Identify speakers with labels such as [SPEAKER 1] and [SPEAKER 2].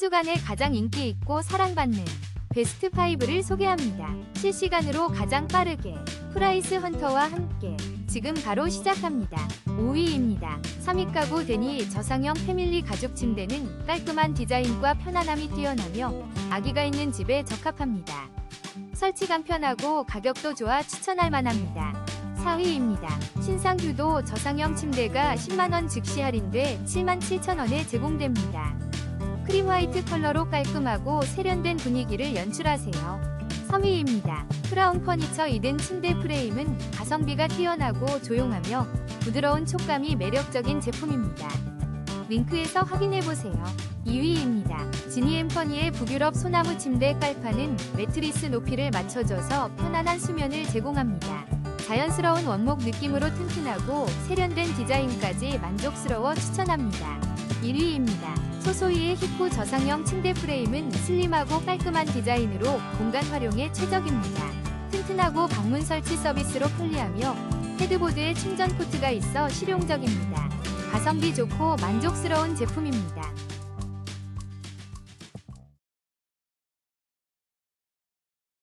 [SPEAKER 1] 주간에 가장 인기 있고 사랑받는 베스트 5를 소개합니다. 실시간으로 가장 빠르게 프라이스 헌터와 함께 지금 바로 시작합니다. 5위입니다. 3위 가구 데니 저상형 패밀리 가죽 침대는 깔끔한 디자인과 편안함이 뛰어나며 아기가 있는 집에 적합합니다. 설치 간편하고 가격도 좋아 추천할 만합니다. 4위입니다. 신상 규도 저상형 침대가 10만원 즉시 할인돼 77,000원에 제공됩니다. 크림 화이트 컬러로 깔끔하고 세련된 분위기를 연출하세요. 3위입니다. 크라운 퍼니처 2등 침대 프레임은 가성비가 뛰어나고 조용하며 부드러운 촉감이 매력적인 제품입니다. 링크에서 확인해보세요. 2위입니다. 지니 엠퍼니의 북유럽 소나무 침대 깔판은 매트리스 높이를 맞춰줘서 편안한 수면을 제공합니다. 자연스러운 원목 느낌으로 튼튼하고 세련된 디자인까지 만족스러워 추천합니다. 1위입니다. 소소이의 히코 저상형 침대 프레임은 슬림하고 깔끔한 디자인으로 공간 활용에 최적입니다. 튼튼하고 방문 설치 서비스로 편리하며 헤드보드에 충전 포트가 있어 실용적입니다. 가성비 좋고 만족스러운 제품입니다.